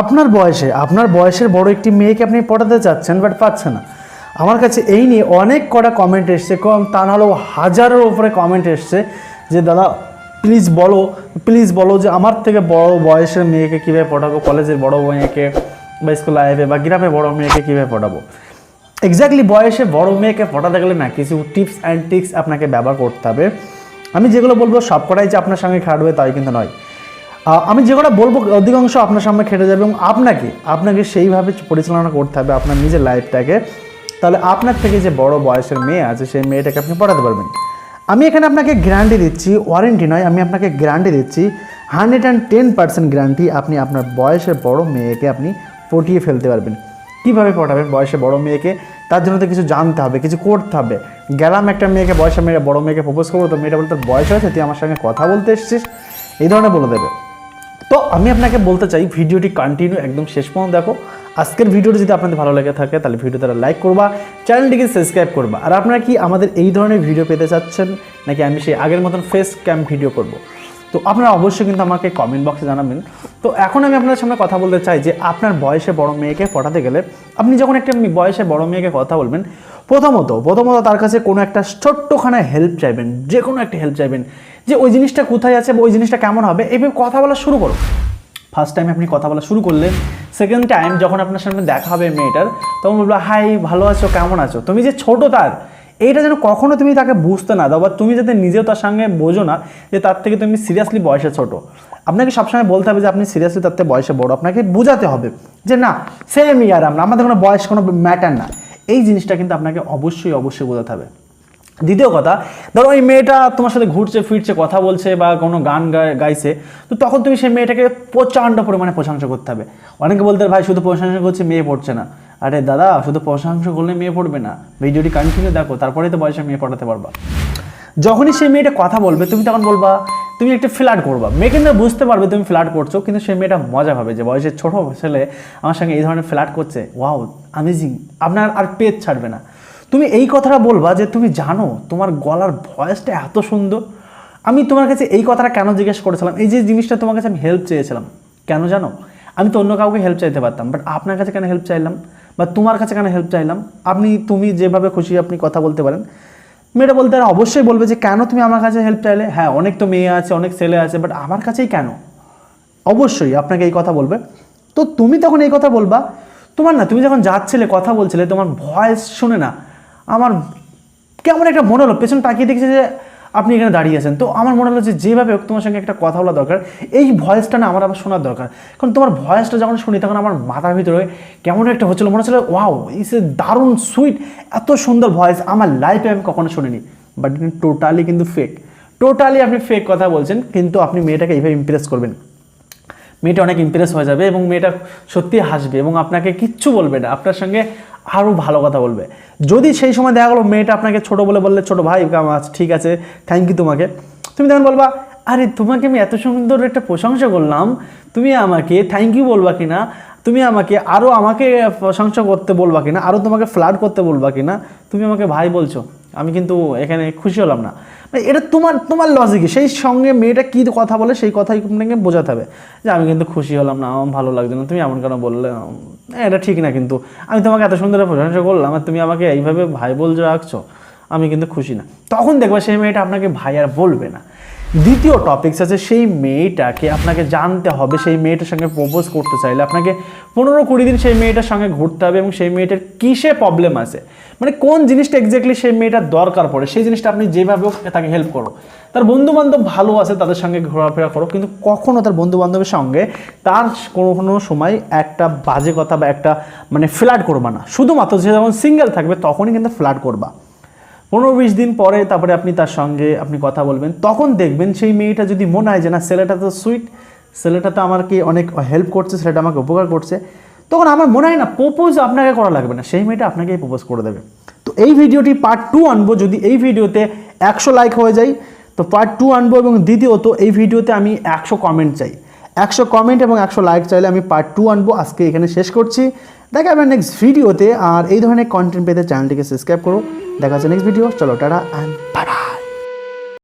আপনার বয়সে, আপনার বয়সের বড় একটি মেয়েকে আপনি পটাতে চাচ্ছেন বাট পাচ্ছে না। আমার কাছে এই নিয়ে অনেক কটা কমেন্ট এসছে, কম তা নাহলেও হাজারের উপরে কমেন্ট এসছে যে, দাদা প্লিজ বলো প্লিজ বলো যে, আমার থেকে বড় বয়সের মেয়েকে কীভাবে পটাবো? কলেজের বড় মেয়েকে বা স্কুল লাইফে বা গ্রামে বড় মেয়েকে কীভাবে পটাবো? এক্স্যাক্টলি বয়সে বড় মেয়েকে পটাতে গেলে না, কিছু টিপস অ্যান্ড ট্রিক্স আপনাকে ব্যবহার করতে হবে। আমি যেগুলো বলব সব কটাই যে আপনার সঙ্গে খাটবে তাই কিন্তু নয়। আমি যেগুলো বলব, অধিকাংশ আপনার সামনে খেটে যাবে এবং আপনাকে আপনাকে সেইভাবে পরিচালনা করতে হবে আপনার নিজের লাইফটাকে। তাহলে আপনার থেকে যে বড় বয়সের মেয়ে আছে, সেই মেয়েটাকে আপনি পড়াতে পারবেন। আমি এখানে আপনাকে গ্যারান্টি দিচ্ছি, ওয়ারেন্টি নয়, আমি আপনাকে গ্যারান্টি দিচ্ছি hundred and ten percent guarantee আপনি আপনার বয়সের বড় মেয়েকে আপনি পটিয়ে ফেলতে পারবেন। কীভাবে পটাবেন বয়সে বড় মেয়েকে? তার জন্য তো কিছু জানতে হবে, কিছু করতে হবে। গেলাম একটা মেয়েকে বয়সে মেয়ে, বড় মেয়েকে প্রপোজ করব, তো মেয়েটা বলতে বয়স হয়েছে, তুই আমার সঙ্গে কথা বলতে এসেছিস? এই ধরনের বলে দেবে। তো আমি আপনাকে বলতে চাই, ভিডিওটি কন্টিনিউ একদম শেষ পর্যন্ত দেখো। আজকের ভিডিওটি যদি আপনাদের ভালো লেগে থাকে, তাহলে ভিডিও ভিডিওটা লাইক করবা চ্যানেলটিকে সাবস্ক্রাইব করবা। আর আপনারা কি আমাদের এই ধরনের ভিডিও পেতে চাচ্ছেন, নাকি আমি সেই আগের মতন ফেস ক্যাম ভিডিও করব? তো আপনারা অবশ্যই কিন্তু আমাকে কমেন্ট বক্সে জানাবেন। তো এখন আমি আপনাদের সামনে কথা বলতে চাই যে, আপনার বয়সে বড় মেয়েকে পটাতে গেলে আপনি যখন একটা বয়সে বড় মেয়েকে কথা বলবেন প্রথমত প্রথমত তার কাছে কোনো একটা ছোট্টখানা হেল্প চাইবেন যে কোনো একটা হেল্প চাইবেন, যে ওই জিনিসটা কোথায় আছে ওই জিনিসটা কেমন হবে এইভাবে কথা বলা শুরু করো ফার্স্ট টাইম আপনি কথা বলা শুরু করলেন সেকেন্ড টাইম যখন আপনার সামনে দেখা হবে মেয়েটার, তখন বলব, হাই, ভালো আছো, কেমন আছো? তুমি যে ছোট তার, এইটা যেন কখনো তুমি তাকে বুঝতে না দাও বা তুমি যাতে নিজেও তার সঙ্গে বোঝো না যে তার থেকে তুমি সিরিয়াসলি বয়সে ছোট। আপনাকে সবসময় বলতে হবে যে আপনি সিরিয়াসলি তার থেকে বয়সে বড়। আপনাকে বোঝাতে হবে যে না সেম ইয়ার আমরা, আমাদের কোনো বয়স কোনো ম্যাটার না। এই জিনিসটা কিন্তু আপনাকে অবশ্যই অবশ্যই বোঝাতে হবে। দ্বিতীয় কথা, ধরো ওই মেয়েটা তোমার সাথে ঘুরছে, ফিরছে, কথা বলছে বা কোনো গান গাইছে, তো তখন তুমি সেই মেয়েটাকে প্রচণ্ড পরিমাণে প্রশংসা করতে হবে। অনেকে বলতে ভাই, শুধু প্রশংসা করছে, মেয়ে পড়ছে না। আরে দাদা, শুধু প্রশংসা করলে মেয়ে পড়বে না। ভিডিওটি কন্টিনিউ দেখো, তারপরেই তো বয়সে মেয়ে পড়াতে পারবা। যখনই সেই মেয়েটা কথা বলবে, তুমি তখন বলবা তুমি একটা ফ্ল্যাট করবা। মেয়ে কিন্তু বুঝতে পারবে তুমি ফ্ল্যাট করছ, কিন্তু সেই মেয়েটা মজা পাবে যে বয়সের ছোটো ছেলে আমার সঙ্গে এই ধরনের ফ্ল্যাট করছে। ওয়াও আমেজিং আপনার আর পেজ ছাড়বে না। তুমি এই কথাটা বলবা যে তুমি জানো তোমার গলার ভয়েসটা এত সুন্দর। আমি তোমার কাছে এই কথাটা কেন জিজ্ঞেস করেছিলাম? এই যে জিনিসটা তোমার কাছে আমি হেল্প চেয়েছিলাম। কেন জানো? আমি তো অন্য কাউকে হেল্প চাইতে পারতাম বাট আপনার কাছে কেন হেল্প চাইলাম? বা তোমার কাছে কেন হেল্প চাইলাম? আপনি, তুমি যেভাবে খুশি আপনি কথা বলতে পারেন। মেয়েটা বলতে তারা অবশ্যই বলবে যে, কেন তুমি আমার কাছে হেল্প চাইলে? হ্যাঁ অনেক তো মেয়ে আছে, অনেক ছেলে আছে বাট আমার কাছেই কেন? অবশ্যই আপনাকে এই কথা বলবে। তো তুমি তখন এই কথা বলবা। তোমার না, তুমি যখন যাচ্ছিলে, কথা বলছিলে, তোমার ভয়েস শুনে না, আমার কেমন একটা মনে হলো, পেছন তাকিয়ে দেখছে যে আপনি এখানে দাঁড়িয়ে আছেন। তো আমার মনে হলো যে যেভাবে হোক তোমার সঙ্গে একটা কথা বলা দরকার। এই ভয়েসটা না আমার আবার শোনার দরকার। কারণ তোমার ভয়েসটা যখন শুনি, তখন আমার মাথার ভিতরে কেমন একটা হচ্ছিল, মনে হচ্ছিল, ওয়াও, ইস এ দারুণ সুইট, এত সুন্দর ভয়েস, আমার লাইফে আমি কখনো শুনিনি। বাট টোটালি কিন্তু ফেক টোটালি আপনি ফেক কথা বলছেন, কিন্তু আপনি মেয়েটাকে এইভাবে ইমপ্রেস করবেন। মেয়েটা অনেক ইমপ্রেস হয়ে যাবে এবং মেয়েটা সত্যি হাসবে এবং আপনাকে কিচ্ছু বলবে না। আপনার সঙ্গে আরও ভালো কথা বলবে। যদি সেই সময় দেখা গেলো মেয়েটা আপনাকে ছোট বলে বললে, ছোট ভাই ঠিক আছে থ্যাংক ইউ তোমাকে। তুমি তখন বলবা, আরে, তোমাকে আমি এত সুন্দর একটা প্রশংসা করলাম। তুমি আমাকে থ্যাংক ইউ বলবা কিনা? তুমি আমাকে আরও আমাকে প্রশংসা করতে বলবা কিনা? আরও তোমাকে ফ্লাড করতে বলবা কিনা? তুমি আমাকে ভাই বলছো। আমি কিন্তু এখানে খুশি হলাম না। এটা তোমার তোমার লজিকে সেই সঙ্গে মেয়েটা কী কথা বলে সেই কথাই আপনাকে বোঝাতে হবে। যে আমি কিন্তু খুশি হলাম না, আমার ভালো লাগছে না, তুমি এমন কেন বললে? এটা ঠিক না কিন্তু। আমি তোমাকে এত সুন্দর প্রশংসা করলাম আর তুমি আমাকে এইভাবে ভাই বলছো, রাখছো, আমি কিন্তু খুশি না। তখন দেখবে সেই মেয়েটা আপনাকে ভাই আর বলবে না। দ্বিতীয় টপিকস আছে, সেই মেয়েটাকে আপনাকে জানতে হবে, সেই মেয়েটার সঙ্গে প্রপোজ করতে চাইলে আপনাকে পনেরো কুড়ি দিন সেই মেয়েটার সঙ্গে ঘুরতে হবে এবং সেই মেয়েটার কিসে প্রবলেম আছে? মানে কোন জিনিসটা এক্স্যাক্টলি সেই মেয়েটার দরকার পড়ে, সেই জিনিসটা আপনি যেভাবে তাকে হেল্প করো। তার বন্ধু বান্ধব ভালো আছে, তাদের সঙ্গে ঘোরাফেরা করো, কিন্তু কখনও তার বন্ধু বান্ধবের সঙ্গে তার কোনো কোনো সময় একটা বাজে কথা বা একটা মানে ফ্ল্যাট করবা না। শুধুমাত্র সে যখন সিঙ্গেল থাকবে, তখনই কিন্তু ফ্ল্যাট করবা। পনেরো বিশ দিন পরে তারপরে আপনি তার সঙ্গে আপনি কথা বলবেন, তখন দেখবেন সেই মেয়েটা যদি মনে হয় যে না, ছেলেটা তো সুইট ছেলেটা তো আমাকে অনেক হেল্প করছে, ছেলেটা আমাকে উপকার করছে, তখন আমার মনে হয় না প্রপোজ আপনাকে করা লাগবে না, সেই মেয়েটা আপনাকেই প্রপোজ করে দেবে। তো এই ভিডিওটি পার্ট টু আনব, যদি এই ভিডিওতে একশো লাইক হয়ে যায়, তো পার্ট টু আনব এবং দ্বিতীয়ত এই ভিডিওতে আমি একশো কমেন্ট চাই। একশো কমেন্ট এবং একশো লাইক চাইলে আমি পার্ট টু আনব। আজকে এখানে শেষ করছি। দেখা যাবে নেক্সট ভিডিওতে আর এই ধরনের কন্টেন্ট পেতে চ্যানেলটিকে সাবস্ক্রাইব করো। দেখা যাচ্ছে নেক্সট ভিডিও চলো, টাটা অ্যান্ড বাই